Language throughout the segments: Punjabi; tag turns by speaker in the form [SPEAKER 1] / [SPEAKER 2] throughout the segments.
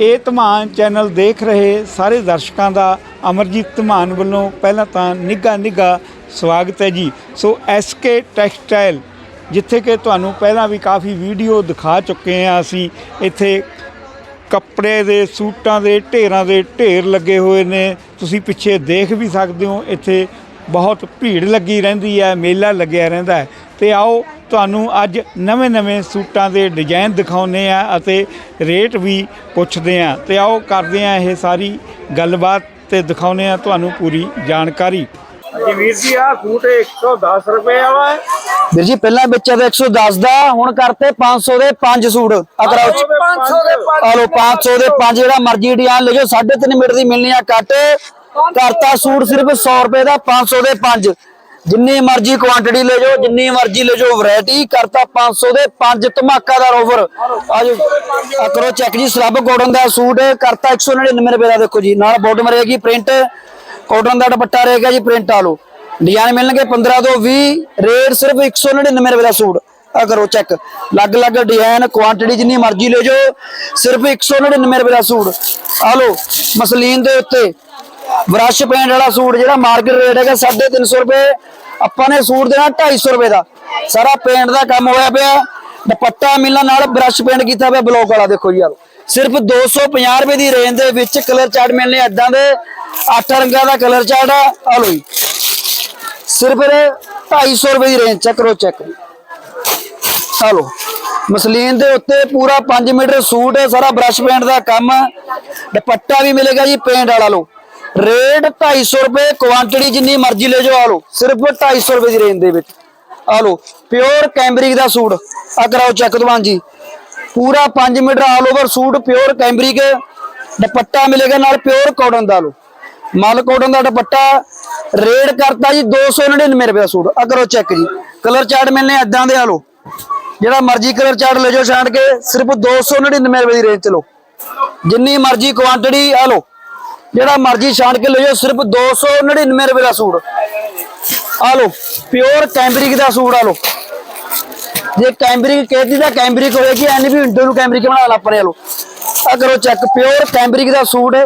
[SPEAKER 1] ਇਹ ਧਮਾਨ ਚੈਨਲ ਦੇਖ ਰਹੇ ਸਾਰੇ ਦਰਸ਼ਕਾਂ ਦਾ ਅਮਰਜੀਤ ਧਮਾਨ ਵੱਲੋਂ ਪਹਿਲਾਂ ਤਾਂ ਨਿੱਘਾ ਨਿੱਘਾ ਸਵਾਗਤ ਹੈ ਜੀ। ਸੋ ਐਸਕੇ ਟੈਕਸਟਾਈਲ ਜਿੱਥੇ ਕਿ ਤੁਹਾਨੂੰ ਪਹਿਲਾਂ ਵੀ ਕਾਫੀ ਵੀਡੀਓ ਦਿਖਾ ਚੁੱਕੇ ਹਾਂ ਅਸੀਂ, ਇੱਥੇ ਕੱਪੜੇ ਦੇ, ਸੂਟਾਂ ਦੇ, ਢੇਰਾਂ ਦੇ ਢੇਰ ਲੱਗੇ ਹੋਏ ਨੇ। ਤੁਸੀਂ ਪਿੱਛੇ ਦੇਖ ਵੀ ਸਕਦੇ ਹੋ, ਇੱਥੇ ਬਹੁਤ ਭੀੜ ਲੱਗੀ ਰਹਿੰਦੀ ਹੈ, ਮੇਲਾ ਲੱਗਿਆ ਰਹਿੰਦਾ ਹੈ। ਤੇ ਆਓ ਤੁਹਾਨੂੰ ਅੱਜ ਨਵੇਂ-ਨਵੇਂ ਸੂਟਾਂ ਦੇ ਡਿਜ਼ਾਈਨ ਦਿਖਾਉਨੇ ਆ ਅਤੇ ਰੇਟ ਵੀ ਪੁੱਛਦੇ ਆ ਤੇ ਆਓ ਕਰਦੇ ਆ ਇਹ ਸਾਰੀ ਗੱਲਬਾਤ ਤੇ ਦਿਖਾਉਨੇ ਆ ਤੁਹਾਨੂੰ ਪੂਰੀ ਜਾਣਕਾਰੀ। ਜੀ ਵੀਰ ਜੀ ਆ ਸੂਟ 110 ਰੁਪਏ ਵਾਲਾ ਹੈ।
[SPEAKER 2] ਵੀਰ ਜੀ ਪਹਿਲਾਂ ਵੇਚਿਆ ਤਾਂ 110 ਦਾ ਹੁਣ ਕਰਤੇ 500 ਦੇ 5 ਸੂਟ। ਅਕਰਾਓ
[SPEAKER 1] 500 ਦੇ
[SPEAKER 2] ਆ ਲੋ 500 ਦੇ 5 ਜਿਹੜਾ ਮਰਜ਼ੀ ਡਿਜ਼ਾਈਨ ਲੈ ਜਾਓ 3.5 ਮੀਟਰ ਦੀ ਮਿਲਣੀ ਆ ਕੱਟ ਕਰਤਾ ਸੂਟ ਸਿਰਫ 100 ਰੁਪਏ ਦਾ 500 ਦੇ 5 ਜਿੰਨੀ ਮਰਜ਼ੀ ਕੁਆਂਟੀਟੀ ਲੈ ਜਾਓ, ਜਿੰਨੀ ਮਰਜ਼ੀ ਲੈ ਜਾਓ ਵੈਰਾਈਟੀ ਕਰਤਾ 500 ਦੇ 5 ਧਮਾਕਾਦਾਰ ਆਫਰ ਆਜੋ ਆ ਕਰੋ ਚੈੱਕ ਜੀ, ਸਲੱਬ ਕਾਟਨ ਦਾ ਸੂਟ ਕਰਤਾ 199 ਰੁਪਏ ਦਾ, ਦੇਖੋ ਜੀ, ਨਾਲ ਬਾਟਮ ਰਹੇਗੀ ਪ੍ਰਿੰਟ ਕਾਟਨ ਦਾ ਦੁਪੱਟਾ ਰਹੇਗਾ ਜੀ ਪ੍ਰਿੰਟ ਆ ਲੋ ਡਿਜ਼ਾਈਨ ਮਿਲਣਗੇ 15 ਤੋਂ 20 ਰੇਟ ਸਿਰਫ 199 ਰੁਪਏ ਦਾ ਸੂਟ। ਆ ਕਰੋ ਚੈੱਕ ਅਲੱਗ-ਅਲੱਗ ਡਿਜ਼ਾਈਨ ਕੁਆਂਟੀਟੀ ਜਿੰਨੀ ਮਰਜ਼ੀ ਲੈ ਜਾਓ, ਸਿਰਫ 199 ਰੁਪਏ ਦਾ ਸੂਟ। ਆ ਲੋ ਮਸਲੀਨ ਦੇ ਉੱਤੇ। ਬ੍ਰਸ਼ ਪੇਂਟ ਵਾਲਾ ਸੂਟ ਜਿਹੜਾ ਮਾਰਕੀਟ ਰੇਟ ਹੈਗਾ 350 ਰੁਪਏ, ਆਪਾਂ ਨੇ ਸੂਟ ਦੇਣਾ 250 ਰੁਪਏ ਦਾ। ਸਾਰਾ ਪੇਂਟ ਦਾ ਕੰਮ ਹੋਇਆ ਪਿਆ, ਦੁਪੱਟਾ ਮਿਲਣਾ ਨਾਲ ਬ੍ਰਸ਼ ਪੇਂਟ ਕੀਤਾ ਪਿਆ ਬਲੌਕ ਵਾਲਾ, ਦੇਖੋ ਜੀ ਆ ਸਿਰਫ 250 ਰੁਪਏ ਦੀ ਰੇਂਜ ਦੇ ਵਿੱਚ ਕਲਰ ਚਾਰਟ ਮਿਲਨੇ ਐਦਾਂ ਦੇ। ਅੱਠ ਰੰਗਾਂ ਦਾ ਕਲਰ ਚਾਰਟ ਆ ਆ ਲਓ ਜੀ। ਸਿਰਫ ਇਹ 250 ਰੁਪਏ ਦੀ ਰੇਂਜ ਚੈੱਕ ਕਰੋ ਚੈੱਕ ਆ ਲਓ। ਮਸਲੀਨ ਦੇ ਉੱਤੇ ਪੂਰਾ 5 ਮੀਟਰ ਸੂਟ ਹੈ, ਸਾਰਾ ਬ੍ਰਸ਼ ਪੇਂਟ ਦਾ ਕੰਮ। ਦੁਪੱਟਾ ਵੀ ਮਿਲੇਗਾ ਜੀ ਪੇਂਟ ਵਾਲਾ ਲੋ ਰੇਟ 250 ਰੁਪਏ ਕੁਆਂਟੀਟੀ ਜਿੰਨੀ ਮਰਜ਼ੀ ਲੈ ਜਾਓ, ਆ ਲਓ। ਸਿਰਫ 250 ਰੁਪਏ ਦੀ ਰੇਂਜ ਦੇ ਵਿੱਚ। ਆ ਲਓ ਪਿਓਰ ਕੈਂਬਰਿਕ ਦਾ ਸੂਟ। ਆ ਕਰਾਓ ਚੈੱਕ ਦਵਾਨ ਜੀ। ਪੂਰਾ 5 metre all over suit pure cambric ਦੁਪੱਟਾ ਮਿਲੇਗਾ ਨਾਲ ਪਿਓਰ ਕਾਟਨ ਦਾ ਲਓ। ਮਲ ਕਾਟਨ ਦਾ ਦੁਪੱਟਾ। ਰੇਟ ਕਰਤਾ ਜੀ 299 ਰੁਪਏ ਦਾ ਸੂਟ। ਆ ਕਰੋ ਚੈੱਕ ਜੀ। ਕਲਰ ਚਾਰਟ ਮਿਲਨੇ ਐਦਾਂ ਦੇ, ਆ ਲਓ। ਜਿਹੜਾ ਮਰਜ਼ੀ ਕਲਰ ਚਾਰਟ ਲੈ ਜਾਓ ਛਾਂਟ ਕੇ, ਸਿਰਫ 299 ਰੁਪਏ ਦੀ ਰੇਂਜ ਚ ਲਓ। ਜਿੰਨੀ ਮਰਜ਼ੀ ਕੁਆਂਟੀਟੀ ਆ ਲਓ। ਜਿਹੜਾ ਮਰਜ਼ੀ ਛਾਣ ਕੇ ਲੈ ਜਾਓ, ਸਿਰਫ 299 ਰੁਪਏ ਦਾ ਸੂਟ। ਆ ਲਓ ਪਿਓਰ ਕੈਂਬਰਿਕ ਦਾ ਸੂਟ ਆ ਲਓ। ਜੇ ਕੈਂਬਰਿਕ ਕਹਿਤੀ ਤਾਂ ਕੈਂਬਰਿਕ ਹੋਏਗੀ ਐਨ ਵੀ ਵਿੰਡੋ ਨੂੰ ਕੈਂਬਰਿਕ ਬਣਾ ਲਾ ਪਰੇ ਲਓ ਆ ਕਰੋ ਚੈੱਕ ਪਿਓਰ ਕੈਂਬਰਿਕ ਦਾ ਸੂਟ,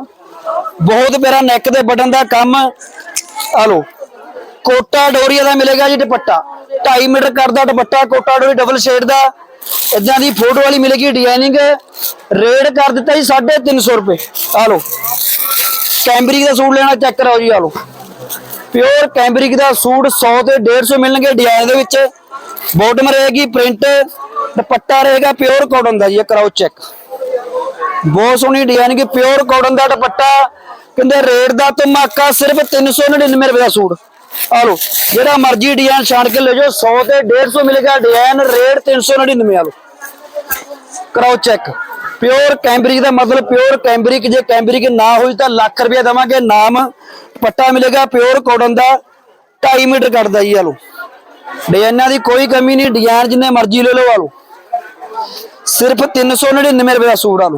[SPEAKER 2] ਬਹੁਤ ਪਿਆਰਾ ਨੈਕ ਦੇ ਬਟਨ ਦਾ ਕੰਮ। ਆ ਲਓ, ਕੋਟਾ ਡੋਰੀਆ ਦਾ ਮਿਲੇਗਾ ਜੀ ਦੁਪੱਟਾ। 2.5 ਮੀਟਰ ਕਰਦਾ ਦੁਪੱਟਾ, ਕੋਟਾ ਡੋਰੀ ਡਬਲ ਸ਼ੇਡ ਦਾ। ਇਦਾਂ ਦੀ ਫੋਟੋ ਵਾਲੀ ਮਿਲੇਗੀ ਡਿਜ਼ਾਈਨਿੰਗ ਰੇਟ ਕਰ ਦਿੱਤਾ ਜੀ 350 ਰੁਪਏ। ਆ ਲਓ ਕੈਂਬਰਿਕ ਦਾ ਸੂਟ ਲੈਣਾ ਚੈੱਕ ਕਰਾਓ ਜੀ ਆ ਲਓ। ਪਿਓਰ ਕੈਂਬਰਿਕ ਦਾ ਸੂਟ 100 ਤੇ 150 ਮਿਲਣਗੇ ਡਿਜ਼ਾਈਨ ਦੇ ਵਿੱਚ। ਬਾਟਮ ਰਹੇਗੀ ਪ੍ਰਿੰਟ ਦੁਪੱਟਾ ਰਹੇਗਾ ਪਿਓਰ ਕਾਟਨ ਦਾ ਜੀ, ਇਹ ਕਰਾਓ ਚੈੱਕ ਬਹੁਤ ਸੋਹਣੀ ਡਿਜ਼ਾਈਨ ਕੀ ਪਿਓਰ ਕਾਟਨ ਦਾ ਦੁਪੱਟਾ। ਕਹਿੰਦੇ ਰੇਟ ਦਾ ਧਮਾਕਾ ਸਿਰਫ 399 ਰੁਪਏ ਦਾ ਸੂਟ। ਆ ਲਓ, ਜਿਹੜਾ ਮਰਜ਼ੀ ਡਿਜ਼ਾਈਨ ਛਾਣ ਕੇ ਲੈ ਜਾਓ 100 ਤੇ 150 ਮਿਲੇਗਾ ਡਿਜ਼ਾਈਨ ਰੇਟ 399 ਆ ਲਓ। ਕਰਾਓ ਚੈੱਕ ਪਿਓਰ ਕੈਂਬਰਿਕ ਦਾ ਮਤਲਬ ਪਿਓਰ ਕੈਂਬਰਿਕ ਜੇ ਕੈਂਬਰਿਕ ਨਾ ਹੋਈ ਤਾਂ ਲੱਖ ਰੁਪਏ ਦੇਵਾਂਗੇ, ਨਾਮ, ਪੱਟਾ ਮਿਲੇਗਾ ਪਿਓਰ ਕਾਟਨ ਦਾ 2.5 ਮੀਟਰ ਕੱਟਦਾ ਜੀ ਆ ਡਿਜ਼ਾਈਨਾਂ ਦੀ ਕੋਈ ਕਮੀ ਨਹੀਂ, ਡਿਜ਼ਾਈਨ ਜਿੰਨੇ ਮਰਜ਼ੀ ਲੈ ਲਓ ਆ ਸਿਰਫ 399 ਰੁਪਏ ਦਾ ਸੂਟ ਆ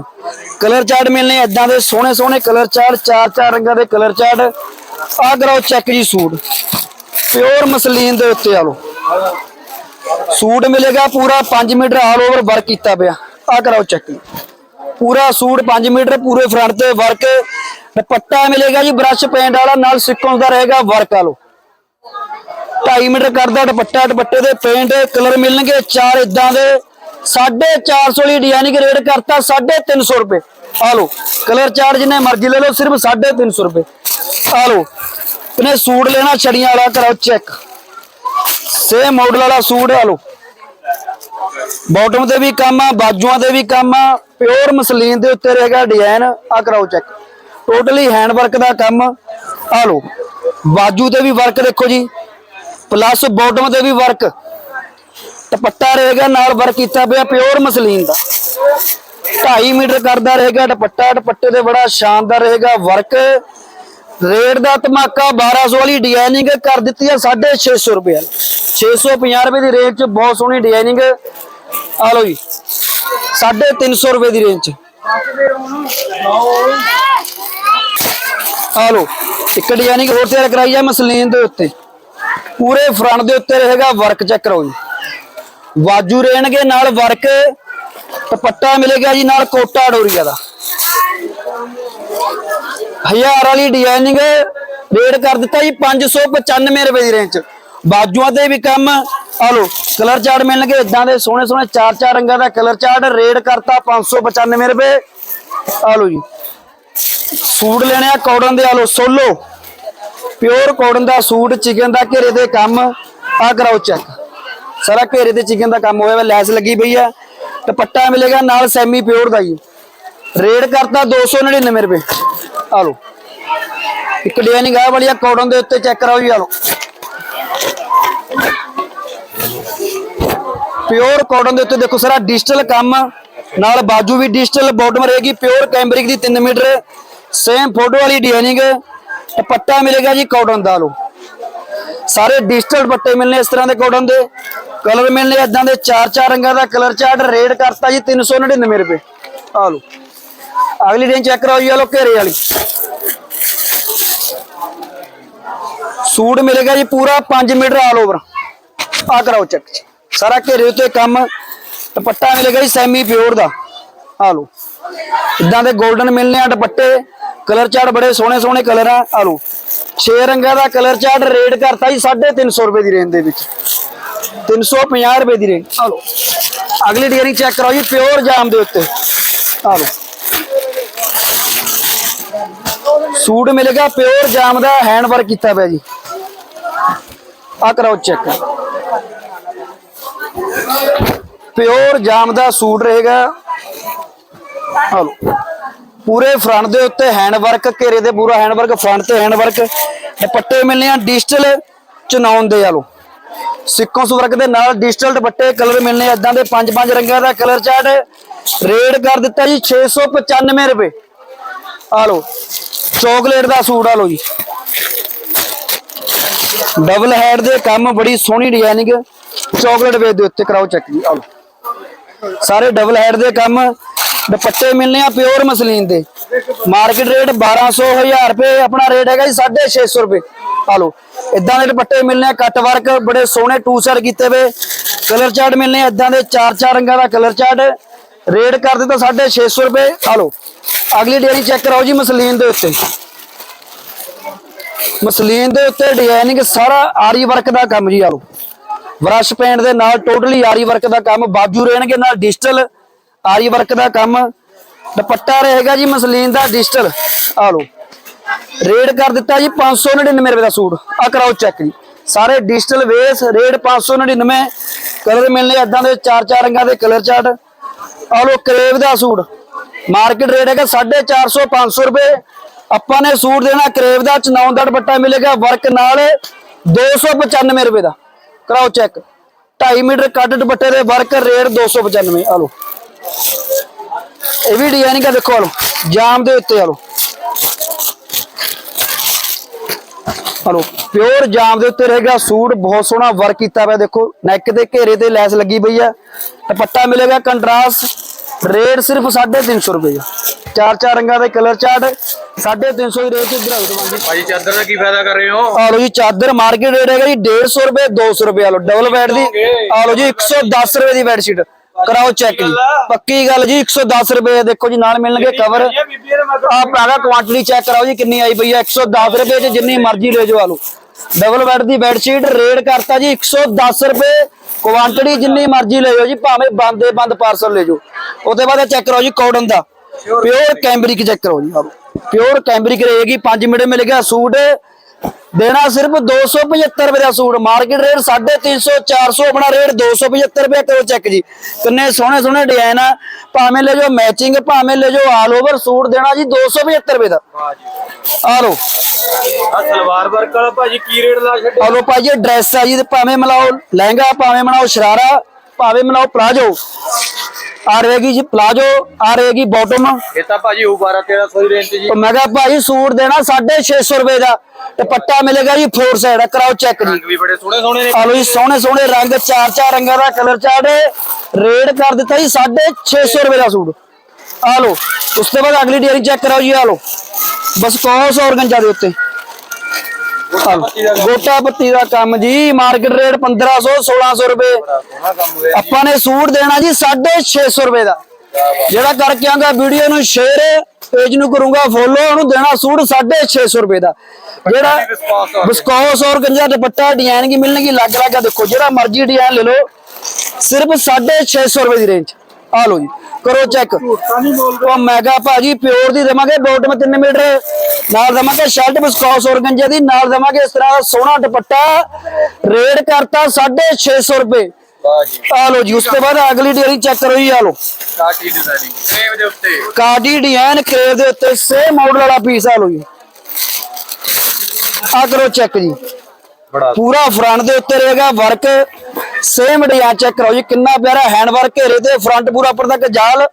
[SPEAKER 2] ਕਲਰ ਚਾਰਟ ਮਿਲਨੇ ਐਦਾਂ ਦੇ ਸੋਹਣੇ ਸੋਹਣੇ ਕਲਰ ਚਾਰਟ ਚਾਰ ਚਾਰ ਰੰਗਾਂ ਦੇ ਕਲਰ ਚਾਰਟ ਆ ਕਰਾਓ ਚੈੱਕ ਜੀ ਸੂਟ। ਪਿਓਰ ਮਸਲੀਨ ਦੇ ਉੱਤੇ ਆਲੋ। ਸੂਟ ਮਿਲੇਗਾ ਪੂਰਾ 5 ਮੀਟਰ ਆਲ ਓਵਰ ਵਰਕ ਕੀਤਾ ਪਿਆ। ਆ ਕਰਾਓ ਚੈੱਕ ਪੂਰਾ ਸੂਟ 5 ਮੀਟਰ ਪੂਰੇ ਫਰੰਟ ਤੇ ਵਰਕ ਦੁਪੱਟਾ ਮਿਲੇਗਾ ਜੀ ਬ੍ਰਸ਼ ਪੇਂਟ ਵਾਲਾ, ਨਾਲ ਸਿੱਕੋਂ ਦਾ ਰਹੇਗਾ ਵਰਕ ਆ 2.5 ਮੀਟਰ ਕਰਦਾ ਦੁਪੱਟਾ, ਦੁਪੱਟੇ ਦੇ ਪੇਂਟ ਕਲਰ ਮਿਲਣਗੇ ਚਾਰ ਇਦਾਂ ਦੇ। 450 ਲਈ ਡਿਜ਼ਾਈਨਿੰਗ ਰੇਟ ਕਰਤਾ 350 ਰੁਪਏ। ਆ ਲਓ ਕਲਰ ਚਾਰ ਜਿੰਨੇ ਮਰਜ਼ੀ ਲੈ ਲਓ, ਸਿਰਫ 350 ਰੁਪਏ। ਆ ਲਓ ਇਹਨੇ ਸੂਟ ਲੈਣਾ ਛੜੀਆਂ ਵਾਲਾ, ਕਰਾਓ ਚੈੱਕ ਸੇਮ ਮਾਡਲ ਵਾਲਾ ਸੂਟ ਆ ਲਓ ਬਾਟਮ ਤੇ ਵੀ ਕੰਮ ਆ, ਬਾਜੂਆਂ ਤੇ ਵੀ ਕੰਮ ਆ, ਪਿਓਰ ਮਸਲੀਨ ਦੇ ਉੱਤੇ ਰਹੇਗਾ ਡਿਜ਼ਾਈਨ ਆ ਕਰਾਓ ਚੈੱਕ ਟੋਟਲੀ ਹੈਂਡ ਵਰਕ ਦਾ ਕੰਮ ਆ ਲਓ। ਬਾਜੂ ਤੇ ਵੀ ਵਰਕ ਦੇਖੋ ਜੀ। ਪਲੱਸ ਬਾਟਮ ਤੇ ਵੀ ਵਰਕ ਦੁਪੱਟਾ ਰਹੇਗਾ ਨਾਲ ਵਰਕ ਕੀਤਾ ਪਿਆ ਪਿਓਰ ਮਸਲੀਨ ਦਾ। 2.5 ਮੀਟਰ ਕਰਦਾ ਰਹੇਗਾ ਦੁਪੱਟਾ, ਦੁਪੱਟੇ ਤੇ ਬੜਾ ਸ਼ਾਨਦਾਰ ਰਹੇਗਾ ਵਰਕ ਰੇਟ ਦਾ ਧਮਾਕਾ 1200 ਵਾਲੀ ਡਿਜ਼ਾਈਨਿੰਗ ਕਰ ਦਿੱਤੀ ਹੈ 650 ਰੁਪਏ 650 ਰੁਪਏ ਦੀ ਰੇਂਜ ਚ ਬਹੁਤ ਸੋਹਣੀ ਡਿਜ਼ਾਈਨਿੰਗ ਆ ਲਓ ਜੀ 350 ਰੁਪਏ ਦੀ ਰੇਂਜ ਚ ਆ ਲਓ, ਇੱਕ ਡਿਜ਼ਾਈਨਿੰਗ ਹੋਰ ਤਿਆਰ ਕਰਾਈ ਹੈ ਮਸਲੀਨ ਦੇ ਉੱਤੇ। ਪੂਰੇ ਫਰੰਟ ਦੇ ਉੱਤੇ ਰਹੇਗਾ ਵਰਕ ਚੈੱਕ ਕਰੋ ਜੀ। ਵਾਜੂ ਰਹਿਣਗੇ ਨਾਲ ਵਰਕ ਦੁਪੱਟਾ ਮਿਲੇਗਾ ਜੀ ਨਾਲ ਕੋਟਾ ਡੋਰੀਆ ਦਾ। ਹਜ਼ਾਰ ਵਾਲੀ ਡਿਜ਼ਾਈਨਿੰਗ ਰੇਟ ਕਰ ਦਿੱਤਾ ਜੀ 595 ਰੁਪਏ ਦੀ ਰੇਂਜ ਚ ਬਾਜੂਆਂ ਤੇ ਵੀ ਕੰਮ ਆ ਲੋ ਕਲਰ ਚਾਰਟ ਮਿਲਣਗੇ ਇਦਾਂ ਦੇ ਸੋਹਣੇ ਸੋਹਣੇ ਚਾਰ ਚਾਰ ਰੰਗਾਂ ਦਾ ਕਲਰ ਚਾਰਟ ਰੇਟ ਕਰਤਾ 595 ਰੁਪਏ। ਆ ਲੋ ਜੀ, ਸੂਟ ਲੈਣੇ ਆ ਕਾਟਨ ਦੇ ਆ ਲੋ ਸੋਲੋ। ਪਿਓਰ ਕਾਟਨ ਦਾ ਸੂਟ ਚਿਕਨ ਦਾ ਘੇਰੇ ਦੇ ਕੰਮ ਆ ਕਰਾਓ ਚੈੱਕ ਸਾਰਾ ਘੇਰੇ ਦੇ ਚਿਕਨ ਦਾ ਕੰਮ ਹੋਇਆ ਵਾ, ਲੈਸ ਲੱਗੀ ਪਈ ਆ। ਦੁਪੱਟਾ ਮਿਲੇਗਾ ਨਾਲ ਸੈਮੀ ਪਿਓਰ ਦਾ ਜੀ। ਰੇਟ ਕਰਤਾ 299 ਰੁਪਏ। ਆ ਲੋ ਇੱਕ ਡਿਜ਼ਾਈਨਿੰਗ ਆ ਵਾਲੀ ਆ ਕਾਟਨ ਦੇ ਉੱਤੇ ਚੈੱਕ ਕਰਾਓ ਜੀ, ਆ ਲੋ ਪਿਓਰ ਕਾਟਨ ਦੇ ਉੱਤੇ ਦੇਖੋ ਸਾਰਾ ਡਿਜੀਟਲ ਕੰਮ ਨਾਲ ਬਾਜੂ ਵੀ ਡਿਜੀਟਲ ਬਾਟਮ ਰਹੇਗੀ ਪਿਓਰ ਕੈਂਬਰਿਕ ਦੀ 3 ਮੀਟਰ। ਸੇਮ ਫੋਟੋ ਵਾਲੀ ਡਿਜ਼ਾਈਨਿੰਗ ਦੁਪੱਟਾ ਮਿਲੇਗਾ ਜੀ ਕਾਟਨ ਦਾ ਲੋ ਸਾਰੇ ਡਿਜੀਟਲ ਦੁਪੱਟੇ ਮਿਲਨੇ ਇਸ ਤਰ੍ਹਾਂ ਦੇ ਕਾਟਨ ਦੇ। ਕਲਰ ਮਿਲਨੇ ਇਦਾਂ ਦੇ ਚਾਰ ਚਾਰ ਰੰਗਾਂ ਦਾ ਕਲਰ ਚਾਰਟ ਰੇਟ ਕਰਤਾ ਜੀ 399 ਰੁਪਏ। ਆ ਲੋ ਅਗਲੀ ਰੇਂਜ ਚੈੱਕ ਕਰਾਓ ਜੀ ਆ ਲੋ ਘੇਰੇ ਵਾਲੀ। ਸੂਟ ਮਿਲੇਗਾ ਜੀ ਪੂਰਾ 5 ਮੀਟਰ ਆਲ ਓਵਰ ਆ ਕਰਾਓ ਚੈੱਕ ਸਾਰਾ ਘੇਰੇ ਉੱਤੇ ਕੰਮ, ਦੁਪੱਟਾ ਮਿਲੇਗਾ ਜੀ ਸੈਮੀ ਪਿਓਰ ਦਾ। ਆ ਲੋ ਇਦਾਂ ਦੇ 골ਡਨ ਮਿਲਨੇ ਆ ਦੁਪੱਟੇ। ਕਲਰ ਚਾਰਟ ਬੜੇ ਸੋਹਣੇ ਸੋਹਣੇ ਕਲਰ ਆ। ਆ ਲੋ 6 ਰੰਗਾਂ ਦਾ ਕਲਰ ਚਾਰਟ ਰੇਟ ਕਰਤਾ ਜੀ 350 ਰੁਪਏ ਦੀ ਰੇਂਜ ਦੇ ਵਿੱਚ। 350 ਰੁਪਏ ਦੀ ਰੇਂਜ ਆ ਲੋ ਅਗਲੀ ਡਿਜ਼ਾਈਨਿੰਗ ਚੈੱਕ ਕਰਾਓ ਜੀ ਪਿਓਰ ਜਾਮ ਦੇ ਉੱਤੇ। ਆ ਲੋ ਸੂਟ ਮਿਲੇਗਾ ਪਿਓਰ ਜਾਮ ਦਾ ਹੈਂਡ ਵਰਕ ਕੀਤਾ ਪਿਆ ਜੀ। ਆ ਕਰਾਓ ਚੈੱਕ ਪਿਓਰ ਜਾਮ ਦਾ ਸੂਟ ਰਹੇਗਾ। ਆ ਪੂਰੇ ਫਰੰਟ ਦੇ ਉੱਤੇ ਹੈਂਡ ਵਰਕ ਘੇਰੇ ਦੇ ਪੂਰਾ ਹੈਂਡ ਵਰਕ ਫਰੰਟ ਤੇ ਹੈਂਡ ਵਰਕ ਦੁਪੱਟੇ ਮਿਲਨੇ ਆ ਡਿਜੀਟਲ ਚਨਾਉਣ ਦੇ ਆਲੋ ਲੋ ਸਿੱਕੋਸ ਵਰਕ ਦੇ ਨਾਲ ਡਿਜੀਟਲ ਦੁਪੱਟੇ ਕਲਰ ਮਿਲਨੇ ਇਦਾਂ ਦੇ ਪੰਜ ਪੰਜ ਰੰਗਾਂ ਦਾ ਕਲਰ ਚਾਰਟ ਰੇਟ ਕਰ ਦਿੱਤਾ ਜੀ 695 ਰੁਪਏ। ਆ ਲੋ ਚਾਕਲੇਟ ਦਾ ਸੂਟ ਆ ਲੋ ਜੀ। ਡਬਲ ਹੈਡ ਦੇ ਕੰਮ, ਬੜੀ ਸੋਹਣੀ ਡਿਜ਼ਾਈਨਿੰਗ ਚਾਕਲੇਟ ਵੇਚ ਦੇ ਉੱਤੇ ਕਰਾਓ ਚੈੱਕ ਜੀ ਆ ਸਾਰੇ ਡਬਲ ਹੈਡ ਦੇ ਕੰਮ, ਦੁਪੱਟੇ ਮਿਲਨੇ ਆ ਪਿਓਰ ਮਸਲੀਨ ਦੇ। ਮਾਰਕੀਟ ਰੇਟ 1200 1000 ਰੁਪਏ, ਆਪਣਾ ਰੇਟ ਹੈਗਾ ਜੀ 650 ਰੁਪਏ। ਆ ਲੋ ਇਦਾਂ ਦੇ ਦੁਪੱਟੇ ਮਿਲਨੇ ਆ ਕੱਟ ਵਰਕ ਬੜੇ ਸੋਹਣੇ ਟੂ ਸੈਟ ਕੀਤੇ ਵੇ। ਕਲਰ ਚਾਰਟ ਮਿਲਨੇ ਆ ਇਦਾਂ ਦੇ ਚਾਰ ਚਾਰ ਰੰਗਾਂ ਦਾ ਕਲਰ ਚਾਰਟ ਰੇਟ ਕਰ ਦਿੱਤਾ 650 ਰੁਪਏ ਆ ਲੋ ਅਗਲੀ ਡਿਜ਼ਾਈਨ ਚੈੱਕ ਕਰਾਓ ਜੀ ਮਸਲੀਨ ਦੇ ਉੱਤੇ। ਮਸਲੀਨ ਦੇ ਉੱਤੇ ਡਿਜ਼ਾਈਨਿੰਗ ਸਾਰਾ ਆਰੀ ਵਰਕ ਦਾ ਕੰਮ ਜੀ ਆ ਬ੍ਰਸ਼ ਪੇਂਟ ਦੇ ਨਾਲ ਟੋਟਲੀ ਆਰੀ ਵਰਕ ਦਾ ਕੰਮ, ਬਾਜੂ ਰਹਿਣਗੇ ਨਾਲ ਡਿਜੀਟਲ ਆਰੀ ਵਰਕ ਦਾ ਕੰਮ। ਦੁਪੱਟਾ ਰਹੇਗਾ ਜੀ ਮਸਲੀਨ ਦਾ ਡਿਜੀਟਲ ਆ ਲੋ ਰੇਟ ਕਰ ਦਿੱਤਾ ਜੀ 599 ਰੁਪਏ ਦਾ ਸੂਟ। ਆ ਕਰਾਓ ਚੈੱਕ ਜੀ। ਸਾਰੇ ਡਿਜੀਟਲ ਵੇਸ ਰੇਟ 599 ਕਲਰ ਮਿਲਨੇ ਇਦਾਂ ਦੇ ਚਾਰ ਚਾਰ ਰੰਗਾਂ ਦੇ ਕਲਰ ਚਾਰਟ ਆ ਲੋ ਕਰੇਵ ਦਾ ਸੂਟ। ਮਾਰਕੀਟ ਰੇਟ ਹੈਗਾ 450 500 ਰੁਪਏ। ਆਪਾਂ ਨੇ ਸੂਟ ਦੇਣਾ ਕਰੇਵ ਦਾ ਚਨਾਉਣ ਦਾ ਦੁਪੱਟਾ ਮਿਲੇਗਾ ਵਰਕ ਨਾਲ 295 ਰੁਪਏ ਦਾ। ਕਰਾਓ ਚੈੱਕ। 2.5 ਮੀਟਰ ਕੱਟ ਦੁਪੱਟੇ ਦੇ, ਵਰਕ ਰੇਟ 295 ਆ ਲੋ ਇਹ ਵੀ ਡਿਜ਼ਾਈਨਿੰਗ ਆ ਦੇਖੋ, ਆ ਲੋ ਜਾਮ ਦੇ ਉੱਤੇ, ਆ ਲੋ ਹਲੋ ਪਿਓਰ ਜਾਮ ਦੇ ਉੱਤੇ ਰਹੇਗਾ ਸੂਟ, ਬਹੁਤ ਸੋਹਣਾ ਵਰਕ ਕੀਤਾ ਹੋਇਆ ਦੇਖੋ। ਨੈਕ ਤੇ ਘੇਰੇ ਤੇ ਲੈਸ ਲੱਗੀ ਪਈ ਆ। ਦੁਪੱਟਾ ਮਿਲੇਗਾ ਕੰਟਰਾਸਟ ਰੇਟ ਸਿਰਫ 350 ਰੁਪਏ ਦਾ ਚਾਰ ਚਾਰ ਰੰਗਾਂ ਦੇ ਕਲਰ ਚਾਰਟ 350 ਦੀ ਰੇਟ ਇਧਰ ਆਉ ਦਵਾਂਗੇ
[SPEAKER 3] ਭਾਜੀ ਚਾਦਰ ਦਾ ਕੀ ਫਾਇਦਾ ਕਰ ਰਹੇ ਹੋ?
[SPEAKER 2] ਆ ਲੋ ਜੀ ਚਾਦਰ ਮਾਰਕੀਟ ਰੇਟ ਹੈਗਾ ਜੀ 150 ਰੁਪਏ 200 ਰੁਪਏ ਆ ਲੋ ਡਬਲ ਬੈੱਡ ਦੀ। ਆ ਲੋ ਜੀ 110 ਰੁਪਏ ਦੀ ਬੈੱਡ ਸ਼ੀਟ ਕਰਾਓ ਚੈੱਕ ਜੀ। ਪੱਕੀ ਗੱਲ ਜੀ 110 ਰੁਪਏ ਦੇਖੋ ਜੀ ਨਾਲ ਮਿਲਣਗੇ ਕਵਰ ਆ ਭਰਾਵਾ ਕੁਆਂਟੀਟੀ ਚੈੱਕ ਕਰਾਓ ਜੀ ਕਿੰਨੀ ਆਈ ਪਈ ਹੈ 110 ਰੁਪਏ ਚ ਜਿੰਨੀ ਮਰਜ਼ੀ ਲੈ ਜਾਓ ਆ ਲੋ ਡਬਲ ਬੈੱਡ ਦੀ ਬੈੱਡ ਸ਼ੀਟ ਰੇਟ ਕਰਤਾ ਜੀ 110 ਰੁਪਏ। ਕੁਆਂਟੀਟੀ ਜਿੰਨੀ ਮਰਜ਼ੀ ਲੈ ਜਾਓ ਜੀ ਭਾਵੇਂ ਬੰਦੇ ਬੰਦ ਪਾਰਸਲ ਲੈ ਜਾਓ। ਉਹਦੇ ਬਾਅਦ ਚੈੱਕ ਕਰੋ ਜੀ ਕਾਟਨ ਦਾ। ਪਿਓਰ ਕੈਂਬਰਿਕ ਚੈੱਕ ਕਰੋ ਜੀ ਪਿਓਰ ਕੈਂਬਰਿਕ ਰਹੇਗੀ 5 ਮਿੰਟ ਮਿਲੇਗਾ ਸੂਟ। ਦੇਣਾ ਸਿਰਫ 275 ਰੁਪਏ ਦਾ ਸੂਟ ਮਾਰਕੀਟ ਰੇਟ 350 400 ਆਪਣਾ ਰੇਟ 275 ਰੁਪਏ ਕਰੋ ਚੈੱਕ ਜੀ। ਕਿੰਨੇ ਸੋਹਣੇ ਸੋਹਣੇ ਡਿਜ਼ਾਈਨ ਆ। ਭਾਵੇਂ ਲੈ ਜਾਓ ਮੈਚਿੰਗ ਭਾਵੇਂ ਲੈ ਜਾਓ ਆਲ ਓਵਰ ਸੂਟ ਦੇਣਾ ਜੀ 275 ਰੁਪਏ ਦਾ। ਆ ਲੋ
[SPEAKER 3] ਆ ਸਲਵਾਰ ਵਰਕ ਵਾਲਾ ਭਾਜੀ ਕੀ ਰੇਟ ਲਾ ਛੱਡੇ
[SPEAKER 2] ਆ ਲੋ ਭਾਜੀ ਡਰੈਸ ਆ ਜੀ ਤੇ ਭਾਵੇਂ ਮਿਲਾਓ ਲਹਿੰਗਾ ਭਾਵੇਂ ਬਣਾਓ ਸ਼ਰਾਰਾ ਭਾਵੇਂ ਬਣਾਓ ਪਲਾਜੋ। ਆ ਰਹੇਗੀ ਜੀ ਪਲਾਜੋ ਆ ਰਹੇਗੀ ਬਾਟਮ
[SPEAKER 3] ਇਹ ਤਾਂ ਭਾਜੀ ਉਹ 12 1300 ਦੀ ਰੇਂਜ ਤੇ ਜੀ
[SPEAKER 2] ਮੈਂ ਕਿਹਾ ਦਾ ਤੇ ਪੱਟਾ ਮਿਲੇਗਾ ਜੀ ਫੋਰ ਸਾਈਡ ਕਰਾਓ ਚੈੱਕ ਜੀ।
[SPEAKER 3] ਰੰਗ ਵੀ ਬੜੇ ਸੋਹਣੇ ਸੋਹਣੇ
[SPEAKER 2] ਰੰਗ ਚਾਰ ਚਾਰ ਰੰਗਾਂ ਦਾ ਕਲਰ ਚਾਰਟ ਰੇਟ ਕਰ ਦਿੱਤਾ ਜੀ 650 ਰੁਪਏ ਦਾ ਸੂਟ। ਆ ਲੋ ਉਸ ਤੋਂ ਬਾਅਦ ਅਗਲੀ ਡਿਜ਼ਾਈਨ ਚੈੱਕ ਕਰਾਓ ਜੀ ਆ ਲੋ ਬਸ ਕੌਸ ਔਰਗੰਜਾ ਦੇ ਉੱਤੇ। ਗੋਟਾ ਪੱਤੀ ਦਾ ਕੰਮ ਜੀ ਮਾਰਕੀਟ ਰੇਟ 1500 1600 ਰੁਪਏ। ਆਪਾਂ ਨੇ ਸੂਟ ਦੇਣਾ ਜੀ 650 ਰੁਪਏ ਦਾ। ਜਿਹੜਾ ਕਰਕੇ ਆਂਗਾ ਵੀਡੀਓ ਨੂੰ ਸ਼ੇਅਰ ਪੇਜ ਨੂੰ ਕਰੂੰਗਾ ਫੋਲੋ ਉਹਨੂੰ ਦੇਣਾ ਸੂਟ 650 ਰੁਪਏ ਦਾ। ਜਿਹੜਾ ਵਿਸਕੋਸ ਔਰ ਗੰਜਾ ਦੁਪੱਟਾ ਡਿਜ਼ਾਈਨ ਕੀ ਮਿਲਣਗੀ ਲੱਗ ਲੱਗਾ ਦੇਖੋ ਜਿਹੜਾ ਮਰਜ਼ੀ ਡਿਜ਼ਾਈਨ ਲੈ ਲਓ ਸਿਰਫ 650 ਰੁਪਏ ਦੀ ਰੇਂਜ ਆ ਲਓ ਜੀ ਕਰੋ ਚੈੱਕ ਉਹ ਮੈਗਾ ਭਾਜੀ ਪਿਓਰ ਦੀ ਦੇਵਾਂਗੇ ਬੋਟ ਮੈਂ 3 ਮੀਟਰ। ਨਾਲ ਦੇਵਾਂਗੇ ਸ਼ਰਟ ਵਿਸਕੋਸ ਔਰ ਗੰਜੇ ਦੀ ਨਾਲ ਦੇਵਾਂਗੇ ਇਸ ਤਰ੍ਹਾਂ ਦਾ ਸੋਹਣਾ ਦੁਪੱਟਾ। ਰੇਟ ਕਰਤਾ 650 ਰੁਪਏ।
[SPEAKER 3] ਵਾਹ ਜੀ।
[SPEAKER 2] ਆ ਲਓ ਜੀ ਉਸ ਤੋਂ ਬਾਅਦ ਅਗਲੀ ਡੇਰੀ ਚੈੱਕ ਕਰੋ ਜੀ ਆ ਲਓ।
[SPEAKER 3] ਕਾਟੀ ਡਿਜ਼ਾਈਨਿੰਗ ਕਰੇਵ ਦੇ ਉੱਤੇ।
[SPEAKER 2] ਕਾਡੀ ਡਿਜ਼ਾਈਨ ਕਰੇਵ ਦੇ ਉੱਤੇ ਸੇਮ ਮਾਡਲ ਵਾਲਾ ਪੀਸ ਆ ਲਓ ਜੀ। ਆ ਕਰੋ ਚੈੱਕ ਜੀ। ਪੂਰਾ ਫਰੰਟ ਦੇ ਉੱਤੇ ਰਹੇਗਾ ਵਰਕ ਸੇਮ ਡਿਜ਼ਾਈਨ ਚੈੱਕ ਕਰੋ ਜੀ ਕਿੰਨਾ ਪਿਆਰਾ ਹੈਂਡ ਵਰਕ ਘੇਰੇ ਤੇ ਫਰੰਟ ਪੂਰਾ ਉੱਪਰ ਤੱਕ ਜਾਲ।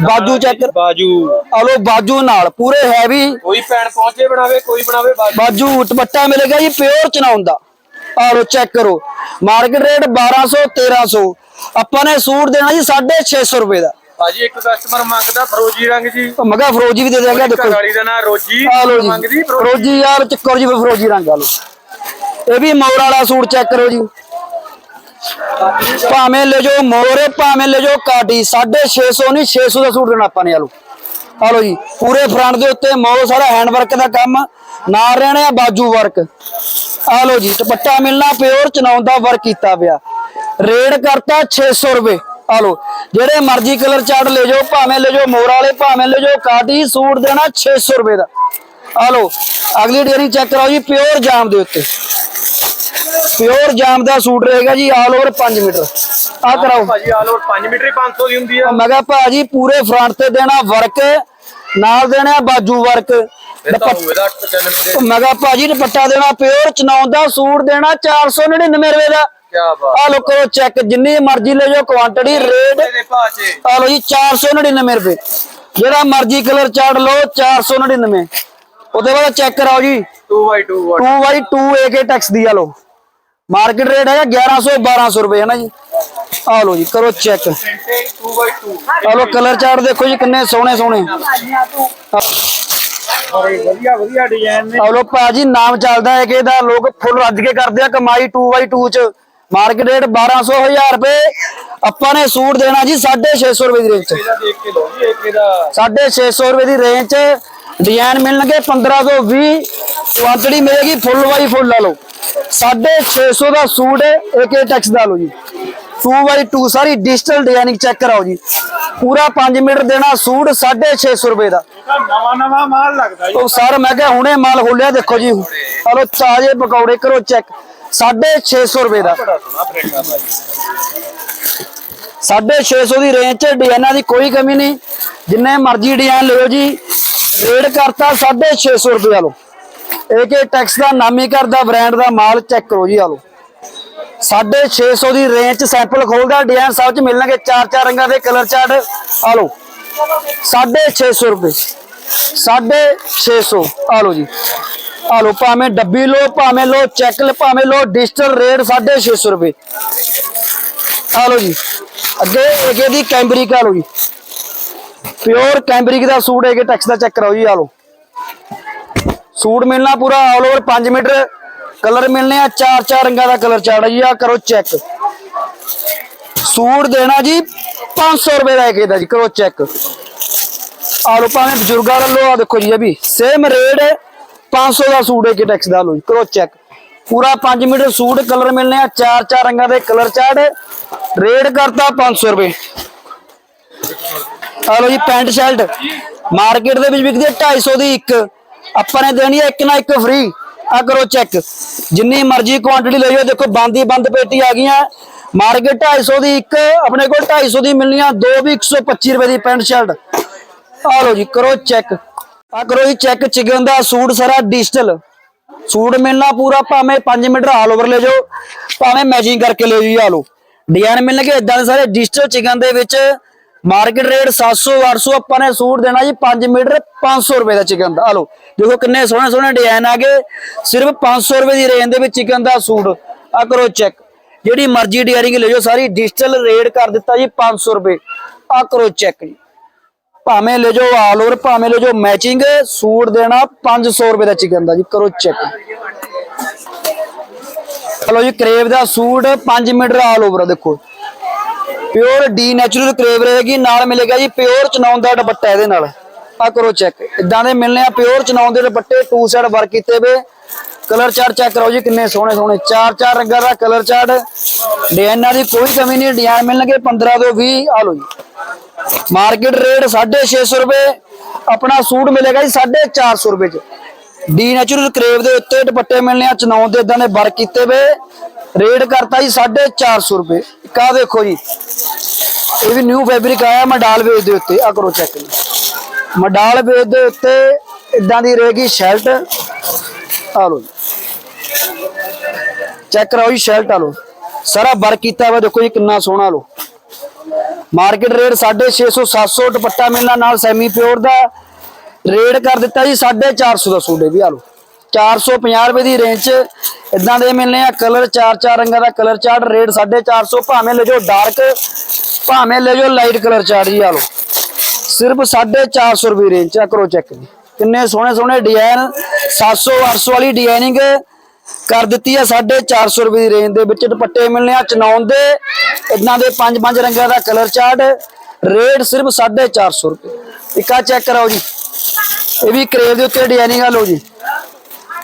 [SPEAKER 2] ਬਾਜੂ ਚੈੱਕ
[SPEAKER 3] ਬਾਜੂ।
[SPEAKER 2] ਆ ਲਓ ਬਾਜੂ ਨਾਲ ਪੂਰੇ ਹੈਵੀ
[SPEAKER 3] ਕੋਈ ਭੈਣ ਪਹੁੰਚੇ ਬਣਾਵੇ ਕੋਈ ਬਣਾਵੇ ਬਾਜੂ।
[SPEAKER 2] ਬਾਜੂ ਦੁਪੱਟਾ ਮਿਲੇਗਾ ਜੀ ਪਿਓਰ ਚਨਾਉਣ ਦਾ ਆ ਲਓ ਚੈੱਕ ਕਰੋ। ਮਾਰਕੀਟ ਰੇਟ 1200 1300 ਆਪਾਂ ਨੇ ਸੂਟ ਦੇਣਾ ਜੀ 650 ਰੁਪਏ ਦਾ।
[SPEAKER 3] ਭਾਜੀ ਇੱਕ ਕਸਟਮਰ ਮੰਗਦਾ ਫਰੋਜੀ ਰੰਗ ਜੀ।
[SPEAKER 2] ਮਗਾ ਫਰੋਜੀ ਵੀ ਦੇ ਦੇਗਾ ਦੇਖੋ।
[SPEAKER 3] ਵਾਲੀ ਦਾ ਨਾਂ ਰੋਜੀ।
[SPEAKER 2] ਆ ਲਓ ਜੀ।
[SPEAKER 3] ਮੰਗਦੀ ਫਰੋਜੀ?
[SPEAKER 2] ਯਾਰ ਚੱਕਰ ਜੀ ਫਰੋਜੀ ਰੰਗ ਆ ਲਓ ਇਹ ਵੀ ਮੋਰ ਵਾਲਾ ਸੂਟ ਚੈੱਕ ਕਰੋ ਜੀ। ਭਾਵੇਂ ਲੈ ਜਾਓ ਮੋਰ, ਭਾਵੇਂ ਲੈ ਜਾਓ ਕਾਟੀ 650 ਨਹੀਂ 600 ਦਾ ਸੂਟ ਦੇਣਾ ਆਪਾਂ ਨੇ ਆ ਆ ਲਓ ਜੀ, ਪੂਰੇ ਫਰੰਟ ਦੇ ਉੱਤੇ ਮੋਰ, ਸਾਰਾ ਹੈਂਡ ਵਰਕ ਦਾ ਕੰਮ, ਨਾਲ ਰਹਿਣੇ ਆ ਬਾਜੂ ਵਰਕ ਆ ਲਓ ਜੀ, ਦੁਪੱਟਾ ਮਿਲਣਾ ਪਿਓਰ ਚਨਾਉਣ ਦਾ ਵਰਕ ਕੀਤਾ ਪਿਆ। ਰੇਟ ਕਰਤਾ 600 ਰੁਪਏ। ਆ ਲਓ, ਜਿਹੜੇ ਮਰਜ਼ੀ ਕਲਰ ਚਾਰਟ ਲੈ ਜਾਓ, ਭਾਵੇਂ ਲੈ ਜਾਓ ਮੋਰ ਵਾਲੇ, ਭਾਵੇਂ ਲੈ ਜਾਓ ਕਾਟੀ ਸੂਟ ਦੇਣਾ 600 ਰੁਪਏ ਦਾ। ਆ ਲਓ, ਅਗਲੀ ਡੇਰੀ ਚੈੱਕ ਕਰਾਓ ਜੀ ਪਿਓਰ ਜਾਮ ਦੇ ਉੱਤੇ। ਪਿਓਰ ਜਾਮ ਦਾ ਸੂਟ ਰਹੇਗਾ ਜੀ ਆਲ ਓਵਰ 5 ਮੀਟਰ। ਆ ਕਰਾਓ।
[SPEAKER 3] ਭਾਜੀ ਆਲ ਓਵਰ 5 ਮੀਟਰ ਹੀ 500 ਦੀ ਹੁੰਦੀ ਆ।
[SPEAKER 2] ਮੈਂ ਕਿਹਾ ਭਾਜੀ ਪੂਰੇ ਫਰੰਟ ਤੇ ਦੇਣਾ ਵਰਕ ਨਾਲ ਦੇਣਾ ਬਾਜੂ ਵਰਕ
[SPEAKER 3] ਇਹ ਤਾਂ ਹੋਵੇਗਾ 95 ਦੇ।
[SPEAKER 2] ਮੈਂ ਕਿਹਾ ਭਾਜੀ ਦੁਪੱਟਾ ਦੇਣਾ ਪਿਓਰ ਚਨਾਉਣ ਦਾ ਸੂਟ ਦੇਣਾ 499 ਰੁਪਏ ਦਾ।
[SPEAKER 3] ਕੀ ਬਾਤ।
[SPEAKER 2] ਆ ਲੋ ਕਰੋ ਚੈੱਕ ਜਿੰਨੀ ਮਰਜ਼ੀ ਲੈ ਜਾਓ ਕੁਆਂਟੀਟੀ ਰੇਟ ਆ ਲੋ ਜੀ 499 ਰੁਪਏ। ਜਿਹੜਾ ਮਰਜ਼ੀ ਕਲਰ ਚਾਰਟ ਲਓ 499 ਉਹਦੇ ਬਾਅਦ ਚੈੱਕ ਕਰਾਓ ਜੀ।
[SPEAKER 3] 2x2
[SPEAKER 2] 2x2 AK ਟੈਕਸ ਦੀ ਆ ਲੋ ਮਾਰਕੀਟ ਰੇਟ ਹੈਗਾ 1100 1200 ਰੁਪਏ ਹੈ ਨਾ ਜੀ? ਆ ਲੋ ਜੀ, ਕਰੋ ਚੈੱਕ। ਆ ਲੋ ਕਲਰ ਚਾਰਟ ਦੇਖੋ ਜੀ, ਕਿੰਨੇ ਸੋਹਣੇ ਸੋਹਣੇ।
[SPEAKER 1] ਵਧੀਆ ਵਧੀਆ ਡਿਜ਼ਾਈਨ ਨੇ
[SPEAKER 2] ਆ ਲੋ ਭਾਜੀ, ਨਾਮ ਚੱਲਦਾ ਹੈ ਕਿ ਇਹਦਾ ਲੋਕ ਫੁੱਲ ਰੱਜ ਕੇ ਕਰਦੇ ਆ, ਕਮਾਈ 2x2 ਚ। ਮਾਰਕੀਟ ਰੇਟ 1200 1000 ਰੁਪਏ। ਆਪਾਂ ਨੇ ਸੂਟ ਦੇਣਾ ਜੀ 650 ਰੁਪਏ ਦੀ ਰੇਂਜ ਚ। 650 ਰੁਪਏ ਦੀ ਰੇਂਜ ਚ। ਡਿਜ਼ਾਈਨ ਮਿਲਣਗੇ 1520 ਕੁਆਂਟੀਟੀ ਮਿਲੇਗੀ ਫੁੱਲ ਬਾਈ ਫੁੱਲ ਲਾ ਲਓ। 650 ਦਾ ਸੂਟ ਏਕੇ ਟੈਕਸ ਦਾ ਲਓ ਜੀ। 2x2 ਸਾਰੀ ਡਿਜੀਟਲ ਡਿਜ਼ਾਈਨਿੰਗ ਚੈੱਕ ਕਰਾਓ ਜੀ। ਪੂਰਾ 5 ਮੀਟਰ ਦੇਣਾ ਸੂਟ 650 ਰੁਪਏ ਦਾ।
[SPEAKER 1] ਤਾਂ ਨਵਾਂ ਨਵਾਂ ਮਾਲ ਲੱਗਦਾ ਜੀ।
[SPEAKER 2] ਉਹ ਸਰ ਮੈਂ ਕਿਹਾ ਹੁਣੇ ਮਾਲ ਖੋਲਿਆ ਦੇਖੋ ਜੀ। ਹਲੋ ਤਾਜ਼ੇ ਪਕੌੜੇ ਕਰੋ ਚੈੱਕ 650 ਰੁਪਏ ਦਾ।
[SPEAKER 3] ਬੜਾ ਸੋਹਣਾ ਬ੍ਰੇਕ ਆ ਭਾਜੀ
[SPEAKER 2] 650 ਦੀ ਰੇਂਜ 'ਚ ਡਿਜ਼ਾਈਨਾਂ ਦੀ ਕੋਈ ਕਮੀ ਨਹੀਂ। ਜਿੰਨੇ ਮਰਜ਼ੀ ਡਿਜ਼ਾਈਨ ਲਿਓ ਜੀ। ਰੇਟ ਕਰਤਾ 650 ਰੁਪਏ ਲਓ। ਏਕੇ ਟੈਕਸ ਦਾ ਨਾਮੀ ਘਰ ਦਾ ਬ੍ਰਾਂਡ ਦਾ ਮਾਲ ਚੈੱਕ ਕਰੋ ਜੀ ਆ ਲਓ। 650 ਦੀ ਰੇਂਜ 'ਚ ਸੈਂਪਲ ਖੋਲਦਾ ਡਿਜ਼ਾਈਨ ਸਭ 'ਚ ਮਿਲਣਗੇ ਚਾਰ ਚਾਰ ਰੰਗਾਂ ਦੇ ਕਲਰ ਚਾਰਟ ਆ ਲਓ। 650 ਰੁਪਏ। 650 ਆ ਲਓ ਜੀ। ਆ ਲਓ, ਭਾਵੇਂ ਡੱਬੀ ਲੋ ਭਾਵੇਂ ਲਓ ਚੈੱਕ ਲਓ ਭਾਵੇਂ ਲਓ ਡਿਜੀਟਲ ਰੇਟ 650 ਰੁਪਏ। ਆ ਲਓ ਜੀ। ਅੱਗੇ ਇਹਦੇ ਦੀ ਕੈਂਬਰਿਕ ਆ ਲਓ ਜੀ। ਪਿਓਰ ਕੈਂਬਰਿਕ ਦਾ ਸੂਟ ਹੈਗੇ ਟੈਕਸ ਦਾ ਚੈੱਕ ਕਰਾਓ ਜੀ ਆ ਲਓ। ਸੂਟ ਮਿਲਣਾ ਪੂਰਾ ਆਲ ਓਵਰ 5 ਮੀਟਰ ਕਲਰ ਮਿਲਨੇ ਆ, ਚਾਰ ਚਾਰ ਰੰਗਾਂ ਦਾ ਕਲਰ ਚਾੜਾ ਜੀ ਆ ਕਰੋ ਚੈੱਕ ਸੂਟ ਦੇਣਾ ਜੀ 500 ਰੁਪਏ ਦਾ ਇੱਕ ਇਹਦਾ ਜੀ, ਕਰੋ ਚੈੱਕ ਆ ਲਓ ਭਾਵੇਂ ਬਜ਼ੁਰਗਾਂ ਦਾ ਲੋ ਆ ਦੇਖੋ ਜੀ ਇਹ ਸੇਮ ਰੇਟ 500 ਦਾ ਸੂਟ ਹੈ ਕਿ ਟੈਕਸ ਦਾ ਲੋ ਜੀ, ਕਰੋ ਚੈੱਕ ਪੂਰਾ 5 ਮੀਟਰ ਸੂਟ ਕਲਰ ਮਿਲਨੇ ਆ, ਚਾਰ ਚਾਰ ਰੰਗਾਂ ਦੇ ਕਲਰ ਚਾਰਟ ਰੇਟ ਕਰਤਾ 500 ਰੁਪਏ। ਆ ਲੋ ਜੀ ਪੈਂਟ ਸ਼ਰਟ। ਮਾਰਕੀਟ ਦੇ ਵਿੱਚ ਵਿਕਦੀ ਹੈ 250 ਦੀ ਇੱਕ। ਆਪਾਂ ਨੇ ਦੇਣੀ ਹੈ ਇੱਕ ਨਾ ਇੱਕ ਫ੍ਰੀ ਆ ਕਰੋ ਚੈੱਕ ਜਿੰਨੀ ਮਰਜ਼ੀ ਕੁਆਂਟੀਟੀ ਲੈ ਦੇਖੋ ਬੰਦ ਬੰਦ ਪੇਟੀ ਆ ਗਈਆਂ। ਮਾਰਕੀਟ 250 ਦੀ ਇੱਕ, ਆਪਣੇ ਕੋਲ 250 ਦੀ ਮਿਲਣੀਆਂ ਦੋ ਵੀ 125 ਰੁਪਏ ਦੀ ਪੈਂਟ ਸ਼ਰਟ। ਆ ਲੋ ਜੀ, ਕਰੋ ਚੈੱਕ ਆ ਕਰੋ ਜੀ ਚੈੱਕ ਚਿਕਨ ਦਾ ਸੂਟ ਸਾਰਾ ਡਿਜੀਟਲ ਸੂਟ ਮਿਲਣਾ ਪੂਰਾ ਭਾਵੇਂ 5 ਮੀਟਰ ਆਲ ਓਵਰ ਲੈ ਜਾਓ, ਭਾਵੇਂ ਮੈਚਿੰਗ ਕਰਕੇ ਲੈ ਜਾਓ ਜੀ ਆ ਲੋ ਡਿਜ਼ਾਈਨ ਮਿਲਣਗੇ ਇਦਾਂ ਦੇ ਸਾਰੇ ਡਿਜੀਟਲ ਚਿਕਨ ਦੇ ਵਿੱਚ। ਮਾਰਕੀਟ ਰੇਟ 700 800 ਆਪਾਂ ਨੇ ਸੂਟ ਦੇਣਾ ਜੀ 5 ਮੀਟਰ 500 ਰੁਪਏ ਦਾ ਚਿਕਨ ਦਾ। ਲੋ ਦੇਖੋ ਕਿੰਨੇ ਸੋਹਣੇ ਸੋਹਣੇ ਡਿਜ਼ਾਈਨ ਆ ਗਏ। ਸਿਰਫ 500 ਰੁਪਏ ਦੀ ਰੇਂਜ ਦੇ ਵਿੱਚ ਚਿਕਨ ਦਾ ਸੂਟ। ਆ ਕਰੋ ਚੈੱਕ ਜਿਹੜੀ ਮਰਜ਼ੀ ਡਿਜ਼ਾਈਨਿੰਗ ਲੈ ਜਾਓ, ਸਾਰੀ ਡਿਜੀਟਲ ਰੇਟ ਕਰ ਦਿੱਤਾ ਜੀ 500 ਰੁਪਏ। ਆ ਕਰੋ ਚੈੱਕ ਜੀ। ਭਾਵੇਂ ਲੈ ਜਾਓ ਆਲ ਓਵਰ ਭਾਵੇਂ ਲੈ ਜਾਓ ਮੈਚਿੰਗ ਸੂਟ ਦੇਣਾ 500 ਰੁਪਏ ਦਾ ਚਿਕਨ ਦਾ ਜੀ। ਕਰੋ ਚੈੱਕ ਚਲੋ ਜੀ ਕਰੇਵ ਦਾ ਸੂਟ 5 ਮੀਟਰ ਆਲ ਓਵਰ ਦੇਖੋ। ਪਿਓਰ ਡੀ ਨੈਚੁਰਲ ਕਰੇਵ ਰਹੇਗੀ, ਨਾਲ ਮਿਲੇਗਾ ਜੀ ਪਿਓਰ ਚਨੌਨ ਦਾ ਦੁਪੱਟਾ ਇਹਦੇ ਨਾਲ। ਆ ਕਰੋ ਚੈੱਕ ਇਦਾਂ ਦੇ ਮਿਲਨੇ ਆ ਪਿਓਰ ਚਨੌਨ ਦੇ ਦੁਪੱਟੇ ਟੂ ਸਾਈਡ ਵਰਕ ਕੀਤੇ ਵੇ ਕਲਰ ਚਾਰਟ ਚੈੱਕ ਕਰੋ ਜੀ ਕਿੰਨੇ ਸੋਹਣੇ ਸੋਹਣੇ। ਚਾਰ ਚਾਰ ਰੰਗਾਂ ਦਾ ਕਲਰ ਚਾਰਟ ਡਿਜ਼ਾਈਨਾਂ ਦੀ ਕੋਈ ਕਮੀ ਨਹੀਂ ਡਿਜ਼ਾਈਨ ਮਿਲਣਗੇ 15 ਤੋਂ 20 ਆ ਲਓ ਜੀ। ਮਾਰਕੀਟ ਰੇਟ 650 ਰੁਪਏ। ਆਪਣਾ ਸੂਟ ਮਿਲੇਗਾ ਜੀ 450 ਰੁਪਏ ਚ। ਡੀ ਨੈਚੁਰਲ ਕਰੇਵ ਦੇ ਉੱਤੇ ਦੁਪੱਟੇ ਮਿਲਨੇ ਆ ਚਨੌਨ ਦੇ, ਇਦਾਂ ਦੇ ਵਰਕ ਕੀਤੇ ਵੇ ਰੇਟ ਕਰਤਾ ਜੀ 450 ਰੁਪਏ। ਕਾ ਦੇਖੋ ਜੀ। ਇਹ ਵੀ ਨਿਊ ਫੈਬਰਿਕ ਆਇਆ ਮਡਾਲ ਵੇਜ ਦੇ ਉੱਤੇ। ਆ ਕਰੋ ਚੈੱਕ ਜੀ ਮਡਾਲ ਵੇਜ ਦੇ ਉੱਤੇ। ਇਦਾਂ ਦੀ ਰਹੇਗੀ ਸ਼ਰਟ। ਆ ਲਓ ਚੈੱਕ ਕਰਾਓ ਜੀ ਸ਼ਰਟ ਆ ਲਓ। ਸਾਰਾ ਵਰਕ ਕੀਤਾ ਵਾ, ਦੇਖੋ ਜੀ ਕਿੰਨਾ ਸੋਹਣਾ ਲੋ ਮਾਰਕੀਟ ਰੇਟ 650 700 ਦੁਪੱਟਾ ਮਿਲਣਾ ਨਾਲ ਸੈਮੀ ਪਿਓਰ ਦਾ। ਰੇਟ ਕਰ ਦਿੱਤਾ ਜੀ 450 ਦਾ ਸੂਟ, ਇਹ ਵੀ ਆ ਲਓ। 450 ਰੁਪਏ ਦੀ ਰੇਂਜ ਚ ਇਦਾਂ ਦੇ ਮਿਲਨੇ ਆ ਕਲਰ ਚਾਰ ਚਾਰ ਰੰਗਾਂ ਦਾ ਕਲਰ ਚਾਰਟ ਰੇਟ 450 ਭਾਵੇਂ ਲੈ ਜਾਓ ਡਾਰਕ ਭਾਵੇਂ ਲੈ ਜਾਓ ਲਾਈਟ ਕਲਰ ਚਾਰਟ ਜੀ ਆ ਲਓ। ਸਿਰਫ 450 ਰੁਪਏ ਰੇਂਜ ਚ ਆ, ਕਰੋ ਚੈੱਕ ਜੀ। ਕਿੰਨੇ ਸੋਹਣੇ ਸੋਹਣੇ ਡਿਜ਼ਾਈਨ 700 800 ਵਾਲੀ ਡਿਜ਼ਾਈਨਿੰਗ ਕਰ ਦਿੱਤੀ ਆ 450 ਰੁਪਏ ਦੀ ਰੇਂਜ ਦੇ ਵਿੱਚ ਦੁਪੱਟੇ ਮਿਲਨੇ ਆ ਚਨਾਉਣ ਦੇ ਇਦਾਂ ਦੇ ਪੰਜ ਪੰਜ ਰੰਗਾਂ ਦਾ ਕਲਰ ਚਾਰਟ ਰੇਟ ਸਿਰਫ 450 ਰੁਪਏ। ਇੱਕ ਆ ਚੈੱਕ ਕਰਾਓ ਜੀ। ਇਹ ਵੀ ਕਰੇਵ ਦੇ ਉੱਤੇ ਡਿਜ਼ਾਈਨਿੰਗ ਆ, ਲਓ ਜੀ।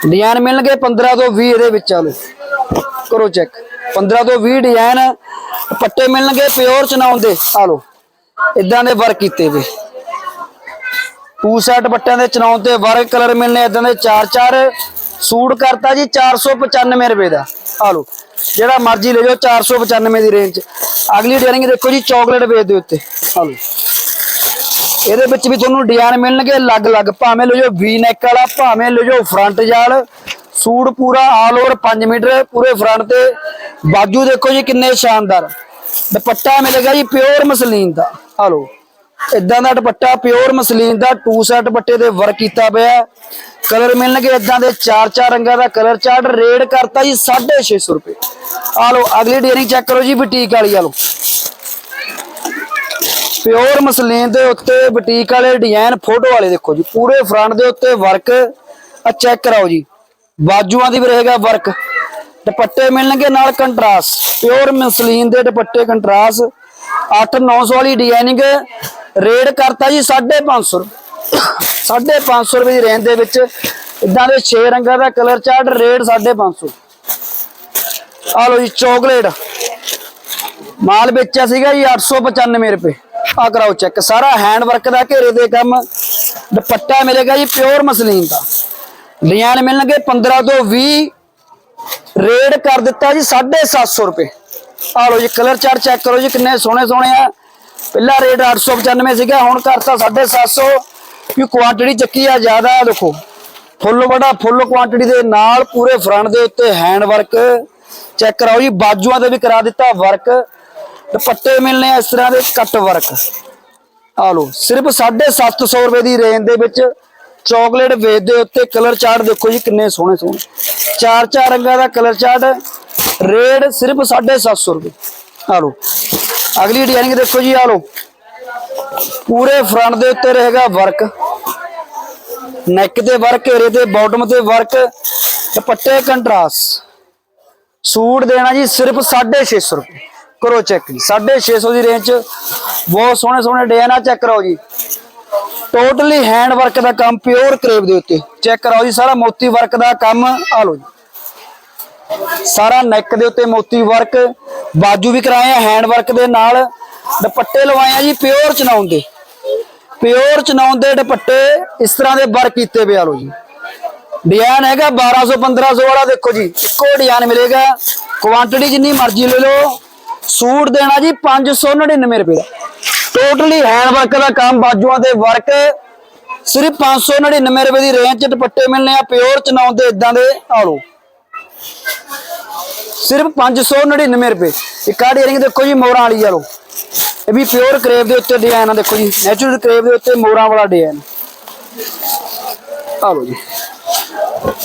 [SPEAKER 2] ਡਿਜ਼ਾਈਨ ਮਿਲਣਗੇ 15 ਤੋਂ 20 ਇਹਦੇ ਵਿੱਚ ਆ ਕਰੋ ਚੈੱਕ 15 ਤੋਂ 20 ਡਿਜ਼ਾਈਨ ਦੁਪੱਟੇ ਮਿਲਣਗੇ ਪਿਓਰ ਚਨਾਉਣ ਦੇ ਆ ਇਦਾਂ ਦੇ ਵਰਕ ਕੀਤੇ ਵੇ। ਟੂ ਸੈਟ ਬੱਟਿਆਂ ਦੇ ਚਨਾਉਣ ਤੇ ਵਰਕ ਕਲਰ ਮਿਲਨੇ ਇਦਾਂ ਦੇ ਚਾਰ ਚਾਰ। ਸੂਟ ਕਰਤਾ ਜੀ 495 ਰੁਪਏ ਦਾ ਆਲੋ। ਲਓ ਜਿਹੜਾ ਮਰਜ਼ੀ ਲੈ ਜਾਓ 495 ਦੀ ਰੇਂਜ ਅਗਲੀ ਡਿਜ਼ਾਈਨਿੰਗ ਦੇਖੋ ਜੀ ਚਾਕਲੇਟ ਵੇਚ ਦੇ ਉੱਤੇ ਆ ਇਹਦੇ ਵਿੱਚ ਵੀ ਤੁਹਾਨੂੰ ਡਿਜ਼ਾਈਨ ਮਿਲਣਗੇ ਅਲੱਗ-ਅਲੱਗ ਭਾਵੇਂ ਲੈ ਜਾਓ ਵੀ ਨੈਕ ਵਾਲਾ, ਭਾਵੇਂ ਲੈ ਜਾਓ ਫਰੰਟ ਜਾਲ। ਸੂਟ ਪੂਰਾ ਆਲ ਓਵਰ 5 ਮੀਟਰ, ਪੂਰੇ ਫਰੰਟ ਤੇ। ਬਾਜੂ ਦੇਖੋ ਜੀ ਕਿੰਨੇ ਸ਼ਾਨਦਾਰ। ਦੁਪੱਟਾ ਮਿਲੇਗਾ ਜੀ ਪਿਓਰ ਮਸਲੀਨ ਦਾ। ਆ ਲਓ ਇਦਾਂ ਦਾ ਦੁਪੱਟਾ ਪਿਓਰ ਮਸਲੀਨ ਦਾ ਟੂ ਸੈਟ ਦੁਪੱਟੇ ਦੇ ਵਰਕ ਕੀਤਾ ਪਿਆ। ਕਲਰ ਮਿਲਣਗੇ ਇਦਾਂ ਦੇ ਚਾਰ ਚਾਰ ਰੰਗਾਂ ਦਾ ਕਲਰ ਚਾਰਟ ਰੇਟ ਕਰਤਾ ਜੀ 650 ਰੁਪਏ। ਆ ਲਓ, ਅਗਲੀ ਡੇਅਰਿੰਗ ਚੈੱਕ ਕਰੋ ਜੀ ਬੁਟੀਕ ਵਾਲੀ ਆ ਲਓ। ਪਿਓਰ ਮਸਲੀਨ ਦੇ ਉੱਤੇ ਬੁਟੀਕ ਵਾਲੇ ਡਿਜ਼ਾਈਨ ਫੋਟੋ ਵਾਲੇ ਦੇਖੋ ਜੀ, ਪੂਰੇ ਫਰੰਟ ਦੇ ਉੱਤੇ ਵਰਕ ਆ ਚੈੱਕ ਕਰਾਓ ਜੀ। ਬਾਜੂਆਂ ਦੀ ਵੀ ਰਹੇਗਾ ਵਰਕ ਦੁਪੱਟੇ ਮਿਲਣਗੇ ਨਾਲ ਕੰਟਰਾਸਟ ਪਿਓਰ ਮਸਲੀਨ ਦੇ ਦੁਪੱਟੇ ਕੰਟਰਾਸਟ 8-900 ਵਾਲੀ ਡਿਜ਼ਾਈਨਿੰਗ ਰੇਟ ਕਰਤਾ ਜੀ 550 ਰੁਪਏ। 550 ਰੁਪਏ ਦੀ ਰੇਂਜ ਦੇ ਵਿੱਚ ਇਦਾਂ ਦੇ 6 ਰੰਗਾਂ ਦਾ ਕਲਰ ਚਾਰਟ ਰੇਟ 550 ਆ ਲਓ ਜੀ ਚਾਕਲੇਟ ਮਾਲ ਵੇਚਿਆ ਸੀਗਾ ਜੀ 895 ਰੁਪਏ। ਆ ਕਰਾਓ ਚੈੱਕ ਸਾਰਾ ਹੈਂਡ ਵਰਕ ਦਾ ਘੇਰੇ ਦੇ ਕੰਮ। ਦੁਪੱਟਾ ਮਿਲੇਗਾ ਜੀ ਪਿਓਰ ਮਸਲੀਨ ਦਾ। ਡਿਜ਼ਾਈਨ ਮਿਲਣਗੇ 15 ਤੋਂ 20 ਰੇਟ ਕਰ ਦਿੱਤਾ ਜੀ 750 ਰੁਪਏ। ਆ ਲਓ ਜੀ ਕਲਰ ਚਾਰਟ ਚੈੱਕ ਕਰੋ ਜੀ ਕਿੰਨੇ ਸੋਹਣੇ ਸੋਹਣੇ ਆ। ਪਹਿਲਾ ਰੇਟ 895 ਸੀਗਾ, ਹੁਣ ਕਰਤਾ 750 ਕਿ ਕੁਆਂਟੀਟੀ ਚੱਕੀ ਆ ਜ਼ਿਆਦਾ ਦੇਖੋ। ਫੁੱਲ ਬੜਾ ਫੁੱਲ ਕੁਆਂਟੀਟੀ ਦੇ ਨਾਲ ਪੂਰੇ ਫਰੰਟ ਦੇ ਉੱਤੇ ਹੈਂਡ ਵਰਕ ਚੈੱਕ ਕਰਾਓ ਜੀ, ਬਾਜੂਆਂ ਤੇ ਵੀ ਕਰਾ ਦਿੱਤਾ ਵਰਕ ਦੁਪੱਟੇ ਮਿਲਨੇ ਇਸ ਤਰ੍ਹਾਂ ਦੇ ਕੱਟ ਵਰਕ। ਆ ਲਓ, ਸਿਰਫ 750 ਰੁਪਏ ਦੀ ਰੇਂਜ ਦੇ ਵਿੱਚ ਚਾਕਲੇਟ ਵੇਚ ਦੇ ਉੱਤੇ ਕਲਰ ਚਾਰਟ ਦੇਖੋ ਜੀ ਕਿੰਨੇ ਸੋਹਣੇ ਸੋਹਣੇ। ਚਾਰ ਚਾਰ ਰੰਗਾਂ ਦਾ ਕਲਰ ਚਾਰਟ ਰੇਟ ਸਿਰਫ 750 ਰੁਪਏ। ਆ ਲਓ, ਅਗਲੀ ਡਿਜ਼ਾਈਨਿੰਗ ਦੇਖੋ ਜੀ ਆ ਲਓ। ਪੂਰੇ ਫਰੰਟ ਦੇ ਉੱਤੇ ਰਹੇਗਾ ਵਰਕ ਨੈਕ ਤੇ ਵਰਕ ਘੇਰੇ ਤੇ ਬਾਟਮ ਤੇ ਵਰਕ ਦੁਪੱਟੇ ਕੰਟਰਾਸ ਸੂਟ ਦੇਣਾ ਜੀ ਸਿਰਫ 650 ਰੁਪਏ। ਕਰੋ ਚੈੱਕ ਜੀ। 650 ਦੀ ਰੇਂਜ ਚ ਬਹੁਤ ਸੋਹਣੇ ਸੋਹਣੇ ਡਿਜ਼ਾਈਨ ਆ ਚੈੱਕ ਕਰੋ ਜੀ। ਟੋਟਲੀ ਹੈਂਡ ਵਰਕ ਦਾ ਕੰਮ ਪਿਓਰ ਕਰੇਬ ਦੇ ਉੱਤੇ। ਚੈੱਕ ਕਰਾਓ ਜੀ, ਸਾਰਾ ਮੋਤੀ ਵਰਕ ਦਾ ਕੰਮ, ਆ ਲਓ ਜੀ। ਸਾਰਾ ਨੈਕ ਦੇ ਉੱਤੇ ਮੋਤੀ ਵਰਕ ਬਾਜੂ ਵੀ ਕਰਾਏ ਆ ਹੈਂਡ ਵਰਕ ਦੇ ਨਾਲ। ਦੁਪੱਟੇ ਲਵਾਏ ਆ ਜੀ ਪਿਓਰ ਚਨਾਉਣ ਦੇ। ਪਿਓਰ ਚਨਾਉਣ ਦੇ ਦੁਪੱਟੇ ਇਸ ਤਰ੍ਹਾਂ ਦੇ ਵਰਕ ਕੀਤੇ ਪਿਆ ਲਓ ਜੀ। ਡਿਜ਼ਾਈਨ ਹੈਗਾ 1200 1500 ਵਾਲਾ, ਦੇਖੋ ਜੀ। ਇੱਕੋ ਡਿਜ਼ਾਈਨ ਮਿਲੇਗਾ। ਕੁਆਂਟੀਟੀ ਜਿੰਨੀ ਮਰਜ਼ੀ ਲੈ ਲਓ। ਸੂਟ ਦੇਣਾ ਜੀ 599 ਰੁਪਏ ਦਾ। ਟੋਟਲੀ ਹੈਂਡ ਵਰਕ ਦਾ ਕੰਮ, ਬਾਜੂਆਂ ਤੇ ਵਰਕ ਸਿਰਫ 599 ਰੁਪਏ ਦੀ ਰੇਂਜ ਚ ਦੁਪੱਟੇ ਮਿਲਨੇ ਆ ਪਿਓਰ ਚਨਾਉਣ ਦੇ ਇਦਾਂ ਦੇ ਆ ਲਓ ਸਿਰਫ 599 ਰੁਪਏ। ਇੱਕ ਆ ਡੇਰਿੰਗ ਦੇਖੋ ਜੀ ਮੋਹਰਾਂ ਵਾਲੀ ਆ ਲਓ ਇਹ ਵੀ ਪਿਓਰ ਕਰੇਵ ਦੇ ਉੱਤੇ ਡਿਜ਼ਾਈਨ ਆ, ਦੇਖੋ ਜੀ ਨੈਚੁਰਲ ਕਰੇਵ ਦੇ ਉੱਤੇ ਮੋਹਰਾਂ ਵਾਲਾ ਡਿਜ਼ਾਈਨ ਆ ਲਓ ਜੀ।